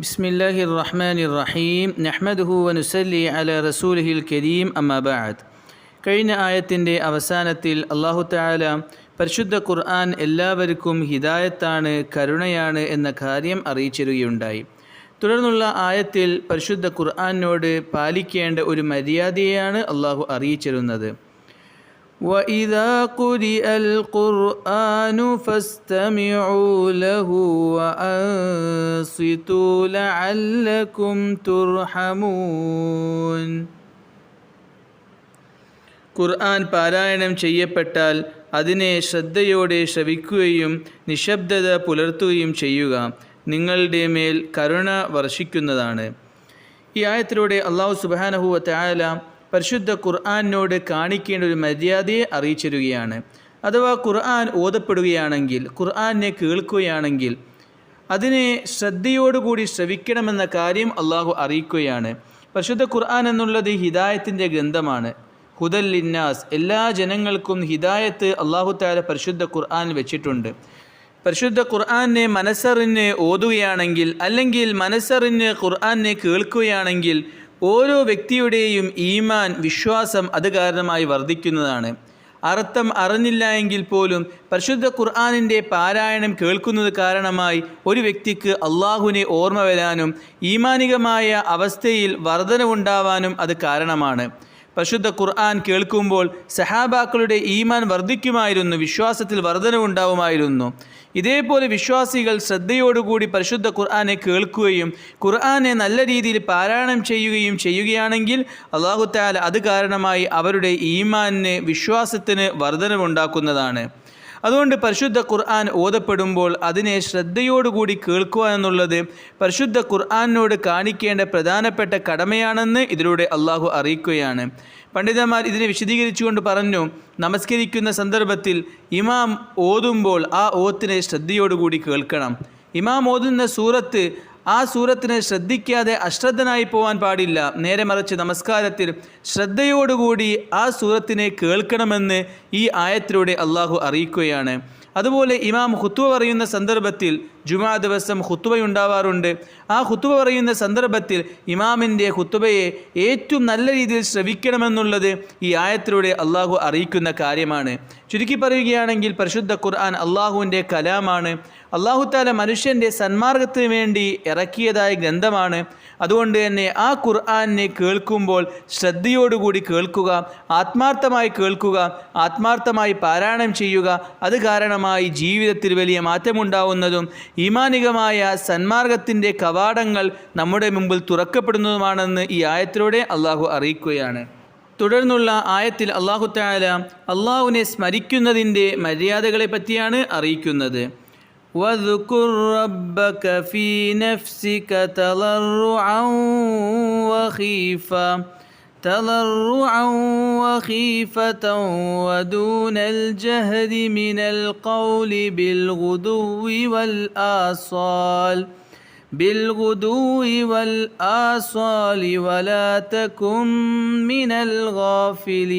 بسم الله الرحمن الرحيم نحمده ونسلي على رسوله الكريم أما بعد കഴിഞ്ഞ ആയത്തിൻ്റെ അവസാനത്തിൽ അള്ളാഹു താല പരിശുദ്ധ ഖുർആൻ എല്ലാവർക്കും ഹിദായത്താണ് കരുണയാണ് എന്ന കാര്യം അറിയിച്ചിരുകയുണ്ടായി തുടർന്നുള്ള ആയത്തിൽ പരിശുദ്ധ ഖുർആനോട് പാലിക്കേണ്ട ഒരു മര്യാദയാണ് അള്ളാഹു അറിയിച്ചിരുന്നത് وإذا قرئ القرآن فاستمعوا له وأنصتوا لعلكم ترحمون ഖുർആൻ പാരായണം ചെയ്യപ്പെട്ടാൽ അതിനെ ശ്രദ്ധയോടെ ശ്രവിക്കുകയും നിശബ്ദത പുലർത്തുകയും ചെയ്യുക നിങ്ങളുടെ മേൽ കരുണ വർഷിക്കുന്നതാണ് ഈ ആയത്തിലൂടെ അള്ളാഹു സുബാനഹുവ തായാല പരിശുദ്ധ ഖുർആാനിനോട് കാണിക്കേണ്ട ഒരു മര്യാദയെ അറിയിച്ചിരുകയാണ്. അഥവാ ഖുർആൻ ഓതപ്പെടുകയാണെങ്കിൽ ഖുർആനെ കേൾക്കുകയാണെങ്കിൽ അതിനെ ശ്രദ്ധയോടുകൂടി ശ്രവിക്കണമെന്ന കാര്യം അള്ളാഹു അറിയിക്കുകയാണ്. പരിശുദ്ധ ഖുർആൻ എന്നുള്ളത് ഹിദായത്തിന്റെ ഗ്രന്ഥമാണ്. ഹുദൽ ലിന്നാസ് എല്ലാ ജനങ്ങൾക്കും ഹിദായത്ത് അള്ളാഹു താല പരിശുദ്ധ ഖുർആൻ വെച്ചിട്ടുണ്ട്. പരിശുദ്ധ ഖുർആാനെ മനസ്സറിഞ്ഞ് ഓതുകയാണെങ്കിൽ അല്ലെങ്കിൽ മനസ്സറിഞ്ഞ് ഖുർആാനെ കേൾക്കുകയാണെങ്കിൽ ഓരോ വ്യക്തിയുടെയും ഈമാൻ വിശ്വാസം അത് കാരണമായി വർദ്ധിക്കുന്നതാണ്. അർത്ഥം അറിഞ്ഞില്ല എങ്കിൽ പോലും പരിശുദ്ധ ഖുർആാനിന്റെ പാരായണം കേൾക്കുന്നത് കാരണമായി ഒരു വ്യക്തിക്ക് അള്ളാഹുവിനെ ഓർമ്മ വരാനും ഈമാനികമായ അവസ്ഥയിൽ വർധനവുണ്ടാവാനും അത് കാരണമാണ്. പരിശുദ്ധ ഖുർആൻ കേൾക്കുമ്പോൾ സഹാബാക്കളുടെ ഈമാൻ വർദ്ധിക്കുമായിരുന്നു വിശ്വാസത്തിൽ വർധനവുണ്ടാവുമായിരുന്നു. ഇതേപോലെ വിശ്വാസികൾ ശ്രദ്ധയോടുകൂടി പരിശുദ്ധ ഖുർആനെ കേൾക്കുകയും ഖുർആനെ നല്ല രീതിയിൽ പാരായണം ചെയ്യുകയും ചെയ്യുകയാണെങ്കിൽ അള്ളാഹുത്താല അത് കാരണമായി അവരുടെ ഈമാനിന് വിശ്വാസത്തിന് വർധനവുണ്ടാക്കുന്നതാണ്. അതുകൊണ്ട് പരിശുദ്ധ ഖുർആൻ ഓതപ്പെടുമ്പോൾ അതിനെ ശ്രദ്ധയോടുകൂടി കേൾക്കുക എന്നുള്ളത് പരിശുദ്ധ ഖുർആാനിനോട് കാണിക്കേണ്ട പ്രധാനപ്പെട്ട കടമയാണെന്ന് ഇതിലൂടെ അള്ളാഹു അറിയിക്കുകയാണ്. പണ്ഡിതന്മാർ ഇതിനെ വിശദീകരിച്ചുകൊണ്ട് പറഞ്ഞു നമസ്കരിക്കുന്ന സന്ദർഭത്തിൽ ഇമാം ഓതുമ്പോൾ ആ ഓത്തിനെ ശ്രദ്ധയോടുകൂടി കേൾക്കണം. ഇമാം ഓതുന്ന സൂറത്ത് ആ സൂറത്തിനെ ശ്രദ്ധിക്കാതെ അശ്രദ്ധനായി പോവാൻ പാടില്ല. നേരെ മറിച്ച് നമസ്കാരത്തിൽ ശ്രദ്ധയോടുകൂടി ആ സൂറത്തിനെ കേൾക്കണമെന്ന് ഈ ആയത്തിലൂടെ അള്ളാഹു അറിയിക്കുകയാണ്. അതുപോലെ ഇമാം ഹുത്തുവ പറയുന്ന സന്ദർഭത്തിൽ ജുമാ ദിവസം ഹുത്തുവയുണ്ടാവാറുണ്ട് ആ ഹുത്തുവ പറയുന്ന സന്ദർഭത്തിൽ ഇമാമിന്റെ ഹുത്തുബയെ ഏറ്റവും നല്ല രീതിയിൽ ശ്രവിക്കണമെന്നുള്ളത് ഈ ആയത്തിലൂടെ അള്ളാഹു അറിയിക്കുന്ന കാര്യമാണ്. ചുരുക്കി പറയുകയാണെങ്കിൽ പരിശുദ്ധ ഖുർആൻ അള്ളാഹുവിന്റെ കലാമാണ്. അള്ളാഹുത്താല മനുഷ്യന്റെ സന്മാർഗത്തിന് വേണ്ടി ഇറക്കിയതായ ഗ്രന്ഥമാണ്. അതുകൊണ്ട് തന്നെ ആ ഖുർആാനെ കേൾക്കുമ്പോൾ ശ്രദ്ധയോടുകൂടി കേൾക്കുക ആത്മാർത്ഥമായി കേൾക്കുക ആത്മാർത്ഥമായി പാരായണം ചെയ്യുക അത് കാരണമായി ജീവിതത്തിൽ വലിയ മാറ്റമുണ്ടാവുന്നതും ഈമാനികമായ സന്മാർഗത്തിന്റെ കവാടങ്ങൾ നമ്മുടെ മുമ്പിൽ തുറക്കപ്പെടുന്നതുമാണെന്ന് ഈ ആയത്തിലൂടെ അള്ളാഹു അറിയിക്കുകയാണ്. തുടർന്നുള്ള ആയത്തിൽ അള്ളാഹു താല അള്ളാഹുവിനെ സ്മരിക്കുന്നതിന്റെ മര്യാദകളെ പറ്റിയാണ് അറിയിക്കുന്നത്. واذكر ربك في نفسك تضرعا وخيفا تضرعا وخيفة ودون الجهد من القول بالغدو والآصال. بالغدو والآصال ولا تكن من الغافلين.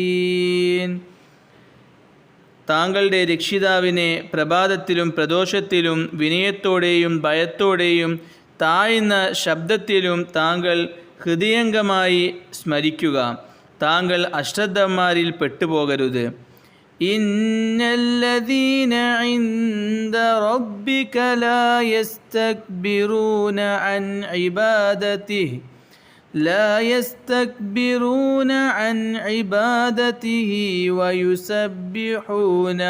താങ്കളുടെ രക്ഷിതാവിനെ പ്രഭാതത്തിലും പ്രദോഷത്തിലും വിനയത്തോടെയും ഭയത്തോടെയും താഴ്ന്ന ശബ്ദത്തിലും താങ്കൾ ഹൃദയംഗമായി സ്മരിക്കുക. താങ്കൾ അശ്രദ്ധന്മാരിൽ പെട്ടുപോകരുത്. ഇന്നല്ലദീന ലാ അൻ ഇബാദതിഹി لا يستكبرون عن عبادته ويسبحون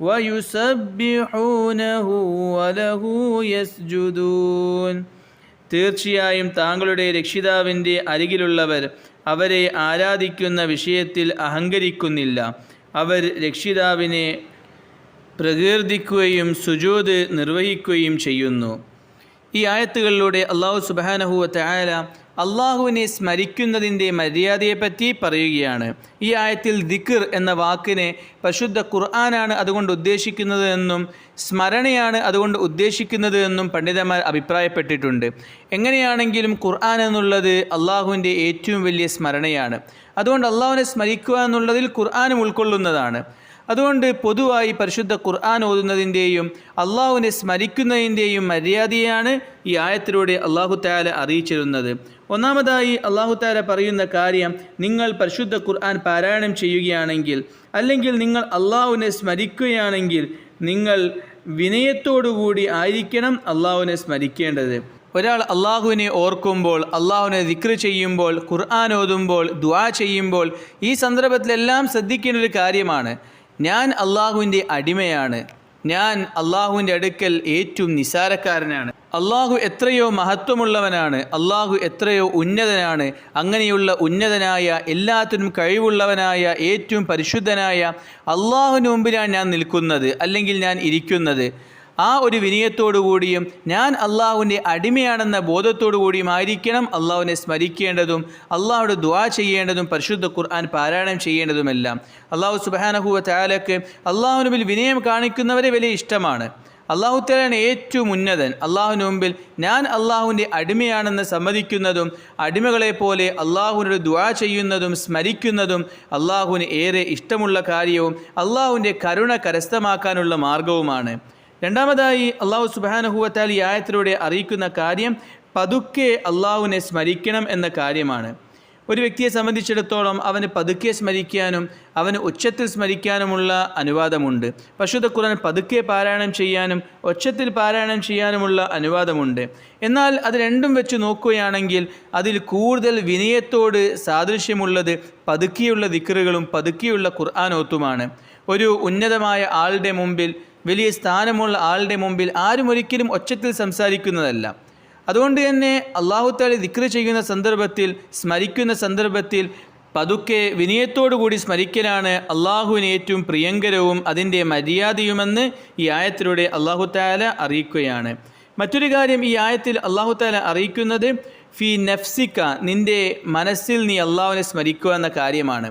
ويسبحونه وله يسجدون തീർച്ചയായും താങ്കളുടെ രക്ഷിതാവിൻ്റെ അരികിലുള്ളവർ അവരെ ആരാധിക്കുന്ന വിഷയത്തിൽ അഹങ്കരിക്കുന്നില്ല അവർ രക്ഷിതാവിനെ പ്രകീർത്തിക്കുകയും സുജോത് നിർവഹിക്കുകയും ചെയ്യുന്നു ഈ ആയത്തുകളിലൂടെ അള്ളാഹു സുബാനഹുവ തയാല അള്ളാഹുവിനെ സ്മരിക്കുന്നതിന്റെ മര്യാദയെപ്പറ്റി പറയുകയാണ്. ഈ ആയത്തിൽ ദിക്കർ എന്ന വാക്കിനെ പരിശുദ്ധ ഖുർആനാണ് അതുകൊണ്ട് ഉദ്ദേശിക്കുന്നത് എന്നും സ്മരണയാണ് അതുകൊണ്ട് ഉദ്ദേശിക്കുന്നത് എന്നും പണ്ഡിതന്മാർ അഭിപ്രായപ്പെട്ടിട്ടുണ്ട്. എങ്ങനെയാണെങ്കിലും ഖുർആൻ എന്നുള്ളത് അള്ളാഹുവിന്റെ ഏറ്റവും വലിയ സ്മരണയാണ്. അതുകൊണ്ട് അള്ളാഹുവിനെ സ്മരിക്കുക എന്നുള്ളതിൽ ഖുർആാനും ഉൾക്കൊള്ളുന്നതാണ്. അതുകൊണ്ട് പൊതുവായി പരിശുദ്ധ ഖുർആൻ ഓതുന്നതിന്റെയും അള്ളാഹുവിനെ സ്മരിക്കുന്നതിന്റെയും മര്യാദയാണ് ഈ ആയത്തിലൂടെ അള്ളാഹു താല അറിയിച്ചിരുന്നത്. ഒന്നാമതായി അള്ളാഹു താല പറയുന്ന കാര്യം നിങ്ങൾ പരിശുദ്ധ ഖുർആൻ പാരായണം ചെയ്യുകയാണെങ്കിൽ അല്ലെങ്കിൽ നിങ്ങൾ അള്ളാഹുവിനെ സ്മരിക്കുകയാണെങ്കിൽ നിങ്ങൾ വിനയത്തോടുകൂടി ആയിരിക്കണം അള്ളാഹുവിനെ സ്മരിക്കേണ്ടത്. ഒരാൾ അള്ളാഹുവിനെ ഓർക്കുമ്പോൾ അള്ളാഹുവിനെ ദിക്ർ ചെയ്യുമ്പോൾ ഖുർആൻ ഓതുമ്പോൾ ദുആ ചെയ്യുമ്പോൾ ഈ സന്ദർഭത്തിലെല്ലാം ശ്രദ്ധിക്കേണ്ട ഒരു കാര്യമാണ്. ഞാൻ അള്ളാഹുവിന്റെ അടിമയാണ്. ഞാൻ അള്ളാഹുവിന്റെ അടുക്കൽ ഏറ്റവും നിസാരക്കാരനാണ് അള്ളാഹു എത്രയോ മഹത്വമുള്ളവനാണ് അള്ളാഹു എത്രയോ ഉന്നതനാണ് അങ്ങനെയുള്ള ഉന്നതനായ എല്ലാത്തിനും കഴിവുള്ളവനായ ഏറ്റവും പരിശുദ്ധനായ അള്ളാഹുവിന് മുമ്പിലാണ് ഞാൻ നിൽക്കുന്നത് അല്ലെങ്കിൽ ഞാൻ ഇരിക്കുന്നത്. ആ ഒരു വിനയത്തോടു കൂടിയും ഞാൻ അള്ളാഹുവിന്റെ അടിമയാണെന്ന കൂടിയും ആയിരിക്കണം അള്ളാഹുവിനെ സ്മരിക്കേണ്ടതും അള്ളാഹുടെ ദുവാ ചെയ്യേണ്ടതും പരിശുദ്ധ ഖുർആൻ പാരായണം ചെയ്യേണ്ടതുമെല്ലാം. അള്ളാഹു സുബാനഹുവ താലക്ക് അള്ളാഹുനുബിൽ വിനയം കാണിക്കുന്നവരെ വലിയ ഇഷ്ടമാണ്. അള്ളാഹു ഏറ്റവും ഉന്നതൻ. അള്ളാഹുവിന് മുമ്പിൽ ഞാൻ അള്ളാഹുവിന്റെ അടിമയാണെന്ന് സമ്മതിക്കുന്നതും അടിമകളെ പോലെ അള്ളാഹുവിനോട് ദ്വാ ചെയ്യുന്നതും സ്മരിക്കുന്നതും അള്ളാഹുവിന് ഏറെ ഇഷ്ടമുള്ള കാര്യവും അള്ളാഹുവിന്റെ കരുണ കരസ്ഥമാക്കാനുള്ള മാർഗവുമാണ് രണ്ടാമതായി അള്ളാഹു സുബാനഹുവത്താൽ ഈ ആയത്തിലൂടെ അറിയിക്കുന്ന കാര്യം പതുക്കെ അള്ളാഹുവിനെ സ്മരിക്കണം എന്ന കാര്യമാണ്. ഒരു വ്യക്തിയെ സംബന്ധിച്ചിടത്തോളം അവന് പതുക്കെ സ്മരിക്കാനും അവന് ഉച്ചത്തിൽ സ്മരിക്കാനുമുള്ള അനുവാദമുണ്ട്. പശുദ്ധ ഖുർആൻ പതുക്കെ പാരായണം ചെയ്യാനും ഒച്ചത്തിൽ പാരായണം ചെയ്യാനുമുള്ള അനുവാദമുണ്ട്. എന്നാൽ അത് രണ്ടും വെച്ച് നോക്കുകയാണെങ്കിൽ അതിൽ കൂടുതൽ വിനയത്തോട് സാദൃശ്യമുള്ളത് പതുക്കിയുള്ള ദിക്കറുകളും പതുക്കിയുള്ള ഖുർആാനോത്തുമാണ്. ഒരു ഉന്നതമായ ആളുടെ മുമ്പിൽ വലിയ സ്ഥാനമുള്ള ആളുടെ മുമ്പിൽ ആരും ഒരിക്കലും ഒച്ചത്തിൽ സംസാരിക്കുന്നതല്ല. അതുകൊണ്ട് തന്നെ അള്ളാഹുത്താലി ദിക്ര ചെയ്യുന്ന സന്ദർഭത്തിൽ സ്മരിക്കുന്ന സന്ദർഭത്തിൽ പതുക്കെ കൂടി സ്മരിക്കലാണ് അള്ളാഹുവിന് ഏറ്റവും പ്രിയങ്കരവും അതിന്റെ മര്യാദയുമെന്ന് ഈ ആയത്തിലൂടെ അള്ളാഹു താല അറിയിക്കുകയാണ്. മറ്റൊരു കാര്യം ഈ ആയത്തിൽ അള്ളാഹു താല അറിയിക്കുന്നത് ഫി നഫ്സിക്ക നിന്റെ മനസ്സിൽ നീ അള്ളാഹുവിനെ സ്മരിക്കുക എന്ന കാര്യമാണ്.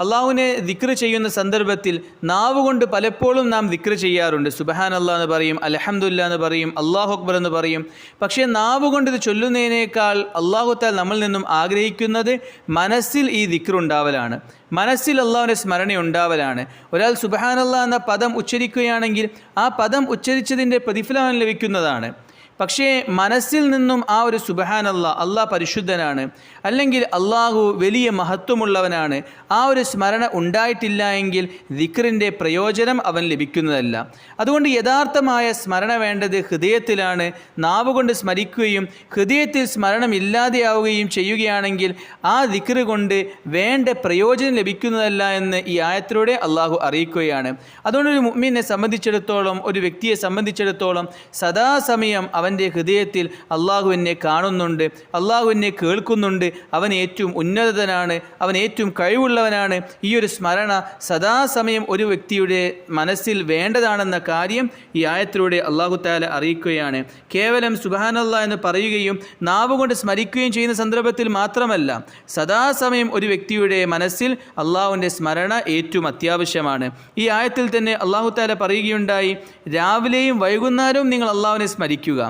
അള്ളാഹുവിനെ ദിക്ർ ചെയ്യുന്ന സന്ദർഭത്തിൽ നാവ് കൊണ്ട് പലപ്പോഴും നാം ദിക്ർ ചെയ്യാറുണ്ട്. സുബഹാൻ അള്ളാഹ് എന്ന് പറയും അലഹമുല്ല എന്ന് പറയും അള്ളാഹു അക്ബർ എന്ന് പറയും. പക്ഷേ നാവ് കൊണ്ട് ഇത് ചൊല്ലുന്നതിനേക്കാൾ അള്ളാഹുത്താൽ നമ്മളിൽ നിന്നും ആഗ്രഹിക്കുന്നത് മനസ്സിൽ ഈ ദിക്ർ ഉണ്ടാവലാണ്. മനസ്സിൽ അള്ളാഹുവിന്റെ സ്മരണ ഉണ്ടാവലാണ്. ഒരാൾ അള്ളാഹ് എന്ന പദം ഉച്ചരിക്കുകയാണെങ്കിൽ ആ പദം ഉച്ചരിച്ചതിന്റെ പ്രതിഫലം ലഭിക്കുന്നതാണ്. പക്ഷേ മനസ്സിൽ നിന്നും ആ ഒരു സുബഹാനല്ല അള്ളാഹ് പരിശുദ്ധനാണ്. അല്ലെങ്കിൽ അള്ളാഹു വലിയ മഹത്വമുള്ളവനാണ്. ആ ഒരു സ്മരണ ഉണ്ടായിട്ടില്ല എങ്കിൽ ദിക്റിന്റെ പ്രയോജനം അവൻ ലഭിക്കുന്നതല്ല. അതുകൊണ്ട് യഥാർത്ഥമായ സ്മരണ വേണ്ടത് ഹൃദയത്തിലാണ്. നാവ് കൊണ്ട് സ്മരിക്കുകയും ഹൃദയത്തിൽ സ്മരണം ഇല്ലാതെയാവുകയും ചെയ്യുകയാണെങ്കിൽ ആ ദിക്റ് കൊണ്ട് വേണ്ട പ്രയോജനം ലഭിക്കുന്നതല്ല എന്ന് ഈ ആയത്തിലൂടെ അള്ളാഹു അറിയിക്കുകയാണ്. അതുകൊണ്ട് ഒരു മുമ്മിനെ സംബന്ധിച്ചിടത്തോളം ഒരു വ്യക്തിയെ സംബന്ധിച്ചിടത്തോളം സദാസമയം അവന്റെ ഹൃദയത്തിൽ അള്ളാഹു എന്നെ കാണുന്നുണ്ട് അള്ളാഹു എന്നെ കേൾക്കുന്നുണ്ട്. അവൻ ഏറ്റവും ഉന്നതനാണ് അവൻ ഏറ്റവും കഴിവുള്ളവനാണ്. ഈ ഒരു സ്മരണ സദാസമയം ഒരു വ്യക്തിയുടെ മനസ്സിൽ വേണ്ടതാണെന്ന കാര്യം ഈ ആയത്തിലൂടെ അള്ളാഹു താല അറിയിക്കുകയാണ്. കേവലം സുബാനല്ല എന്ന് പറയുകയും നാവ് കൊണ്ട് സ്മരിക്കുകയും ചെയ്യുന്ന സന്ദർഭത്തിൽ മാത്രമല്ല സദാസമയം ഒരു വ്യക്തിയുടെ മനസ്സിൽ അള്ളാഹുവിന്റെ സ്മരണ ഏറ്റവും അത്യാവശ്യമാണ്. ഈ ആയത്തിൽ തന്നെ അള്ളാഹു താല പറയുകയുണ്ടായി രാവിലെയും വൈകുന്നേരവും നിങ്ങൾ അള്ളാഹുവിനെ സ്മരിക്കുക.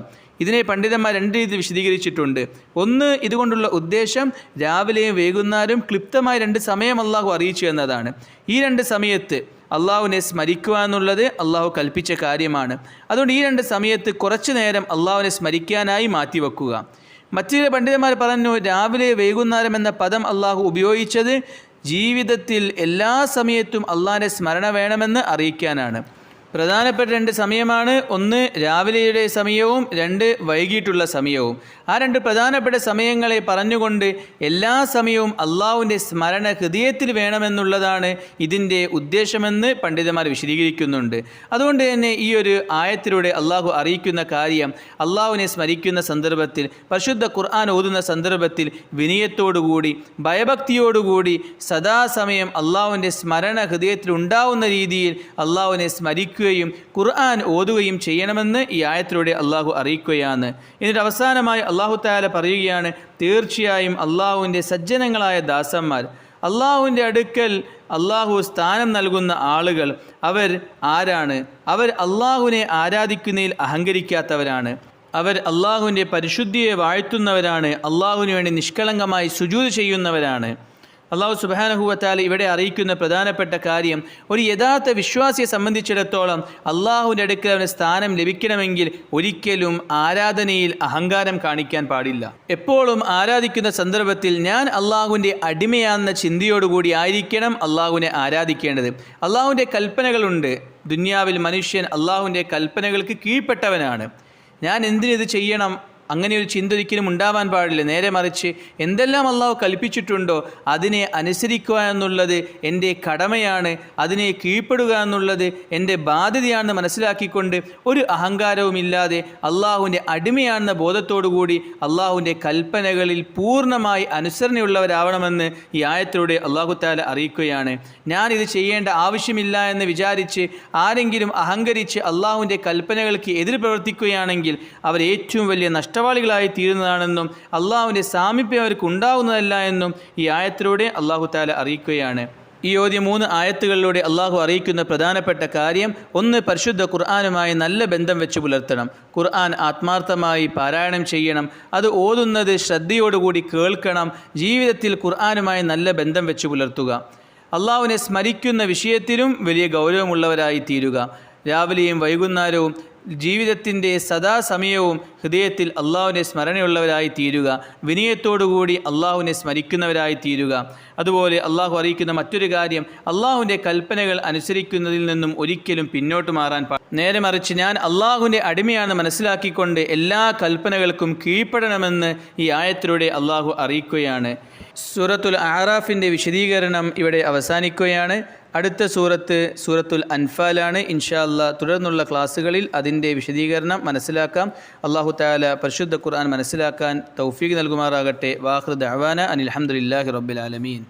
ഇതിനെ പണ്ഡിതന്മാർ രണ്ട് രീതി വിശദീകരിച്ചിട്ടുണ്ട്. ഒന്ന് ഇതുകൊണ്ടുള്ള ഉദ്ദേശം രാവിലെയും വൈകുന്നേരവും ക്ലിപ്തമായ രണ്ട് സമയം അള്ളാഹു അറിയിച്ചു എന്നതാണ്. ഈ രണ്ട് സമയത്ത് അള്ളാഹുവിനെ സ്മരിക്കുക എന്നുള്ളത് അള്ളാഹു കൽപ്പിച്ച കാര്യമാണ്. അതുകൊണ്ട് ഈ രണ്ട് സമയത്ത് കുറച്ചു നേരം അള്ളാഹുവിനെ സ്മരിക്കാനായി മാറ്റിവെക്കുക. മറ്റു ചില പണ്ഡിതന്മാർ പറഞ്ഞു രാവിലെ വൈകുന്നേരം എന്ന പദം അള്ളാഹു ഉപയോഗിച്ചത് ജീവിതത്തിൽ എല്ലാ സമയത്തും അള്ളാഹിനെ സ്മരണ വേണമെന്ന് അറിയിക്കാനാണ്. പ്രധാനപ്പെട്ട രണ്ട് സമയമാണ്. ഒന്ന് രാവിലെയുടെ സമയവും രണ്ട് വൈകിട്ടുള്ള സമയവും. ആ രണ്ട് പ്രധാനപ്പെട്ട സമയങ്ങളെ പറഞ്ഞുകൊണ്ട് എല്ലാ സമയവും അള്ളാഹുവിന്റെ സ്മരണ ഹൃദയത്തിൽ വേണമെന്നുള്ളതാണ് ഇതിന്റെ ഉദ്ദേശമെന്ന് പണ്ഡിതന്മാർ വിശദീകരിക്കുന്നുണ്ട്. അതുകൊണ്ട് തന്നെ ഈ ഒരു ആയത്തിലൂടെ അള്ളാഹു അറിയിക്കുന്ന കാര്യം അള്ളാഹുവിനെ സ്മരിക്കുന്ന സന്ദർഭത്തിൽ പരിശുദ്ധ ഖുർആൻ ഓതുന്ന സന്ദർഭത്തിൽ വിനയത്തോടുകൂടി ഭയഭക്തിയോടുകൂടി സദാസമയം അള്ളാഹുവിന്റെ സ്മരണ ഹൃദയത്തിൽ ഉണ്ടാവുന്ന രീതിയിൽ അള്ളാഹുവിനെ സ്മരിക്കുകയും ഖുർആൻ ഓതുകയും ചെയ്യണമെന്ന് ഈ ആയത്തിലൂടെ അള്ളാഹു അറിയിക്കുകയാണ്. എന്നിട്ട് അവസാനമായി അള്ളാഹു താല പറയുകയാണ് തീർച്ചയായും അള്ളാഹുവിന്റെ സജ്ജനങ്ങളായ ദാസന്മാർ അള്ളാഹുവിന്റെ അടുക്കൽ അള്ളാഹു സ്ഥാനം നൽകുന്ന ആളുകൾ അവർ ആരാണ്? അവർ അള്ളാഹുവിനെ ആരാധിക്കുന്നതിൽ അഹങ്കരിക്കാത്തവരാണ്. അവർ അള്ളാഹുവിന്റെ പരിശുദ്ധിയെ വാഴ്ത്തുന്നവരാണ് അള്ളാഹുവിന് വേണ്ടി നിഷ്കളങ്കമായി സുജൂത് ചെയ്യുന്നവരാണ്. അള്ളാഹു സുബാനഹുവത്താൽ ഇവിടെ അറിയിക്കുന്ന പ്രധാനപ്പെട്ട കാര്യം ഒരു യഥാർത്ഥ വിശ്വാസിയെ സംബന്ധിച്ചിടത്തോളം അള്ളാഹുവിന്റെ അടുക്കൽ അവന് സ്ഥാനം ലഭിക്കണമെങ്കിൽ ഒരിക്കലും ആരാധനയിൽ അഹങ്കാരം കാണിക്കാൻ പാടില്ല. എപ്പോഴും ആരാധിക്കുന്ന സന്ദർഭത്തിൽ ഞാൻ അള്ളാഹുവിന്റെ അടിമയാണെന്ന ചിന്തയോടുകൂടി ആയിരിക്കണം അള്ളാഹുവിനെ ആരാധിക്കേണ്ടത്. അള്ളാഹുവിന്റെ കൽപ്പനകളുണ്ട്. ദുന്യാവിൽ മനുഷ്യൻ അള്ളാഹുവിന്റെ കൽപ്പനകൾക്ക് കീഴ്പ്പെട്ടവനാണ്. ഞാൻ എന്തിനിത് ചെയ്യണം? അങ്ങനെ ഒരു ചിന്ത ഒരിക്കലും ഉണ്ടാവാൻ പാടില്ല. നേരെ മറിച്ച് എന്തെല്ലാം അള്ളാഹു കൽപ്പിച്ചിട്ടുണ്ടോ അതിനെ അനുസരിക്കുക എന്നുള്ളത് എന്റെ കടമയാണ് അതിനെ കീഴ്പ്പെടുക എന്നുള്ളത് എന്റെ ബാധ്യതയാണെന്ന് മനസ്സിലാക്കിക്കൊണ്ട് ഒരു അഹങ്കാരവുമില്ലാതെ അള്ളാഹുവിന്റെ അടിമയാണെന്ന ബോധത്തോടുകൂടി അള്ളാഹുവിന്റെ കൽപ്പനകളിൽ പൂർണമായി അനുസരണയുള്ളവരാവണമെന്ന് ഈ ആയത്തിലൂടെ അള്ളാഹു താല അറിയിക്കുകയാണ്. ഇത് ചെയ്യേണ്ട ആവശ്യമില്ല എന്ന് വിചാരിച്ച് ആരെങ്കിലും അഹങ്കരിച്ച് അള്ളാഹുവിന്റെ കൽപ്പനകൾക്ക് എതിർ പ്രവർത്തിക്കുകയാണെങ്കിൽ അവർ ഏറ്റവും വലിയ നഷ്ടവാളികളായി തീരുന്നതാണെന്നും അള്ളാഹുവിന്റെ സാമീപ്യം അവർക്ക് ഉണ്ടാവുന്നതല്ല എന്നും ഈ ആയത്തിലൂടെ അള്ളാഹു താല അറിയിക്കുകയാണ്. ഈ ഓദ്യ മൂന്ന് ആയത്തുകളിലൂടെ അള്ളാഹു അറിയിക്കുന്ന പ്രധാനപ്പെട്ട കാര്യം ഒന്ന് പരിശുദ്ധ ഖുർആാനുമായി നല്ല ബന്ധം വെച്ച് പുലർത്തണം. ഖുർആൻ ആത്മാർത്ഥമായി പാരായണം ചെയ്യണം. അത് ഓതുന്നത് ശ്രദ്ധയോടുകൂടി കേൾക്കണം. ജീവിതത്തിൽ ഖുർആാനുമായി നല്ല ബന്ധം വെച്ച് പുലർത്തുക. അള്ളാഹുവിനെ സ്മരിക്കുന്ന വിഷയത്തിലും വലിയ ഗൗരവമുള്ളവരായി തീരുക. രാവിലെയും വൈകുന്നേരവും ജീവിതത്തിന്റെ സദാസമയവും ഹൃദയത്തിൽ അള്ളാഹുവിനെ സ്മരണയുള്ളവരായി തീരുക വിനയത്തോടുകൂടി അള്ളാഹുവിനെ സ്മരിക്കുന്നവരായി തീരുക. അതുപോലെ അള്ളാഹു അറിയിക്കുന്ന മറ്റൊരു കാര്യം അള്ളാഹുവിന്റെ കൽപ്പനകൾ അനുസരിക്കുന്നതിൽ നിന്നും ഒരിക്കലും പിന്നോട്ട് മാറാൻ പാ നേരെ മറിച്ച് ഞാൻ അള്ളാഹുവിന്റെ അടിമയാണ് മനസ്സിലാക്കിക്കൊണ്ട് എല്ലാ കൽപ്പനകൾക്കും കീഴ്പ്പെടണമെന്ന് ഈ ആയത്തിലൂടെ അള്ളാഹു അറിയിക്കുകയാണ്. സൂറത്തുൽ ആറാഫിന്റെ വിശദീകരണം ഇവിടെ അവസാനിക്കുകയാണ്. അടുത്ത സൂറത്ത് സൂറത്തുൽ അൻഫാലാണ്. ഇൻഷാല്ല തുടർന്നുള്ള ക്ലാസ്സുകളിൽ അതിന്റെ വിശദീകരണം മനസ്സിലാക്കാം. അള്ളാഹു താല പരിശുദ്ധ ഖുർആൻ മനസ്സിലാക്കാൻ തൗഫീഖ് നൽകുമാറാകട്ടെ വാഹൃദ് അവാന അനിൽഹമുല്ലാഹി റബ്ബിൽ ആലമീൻ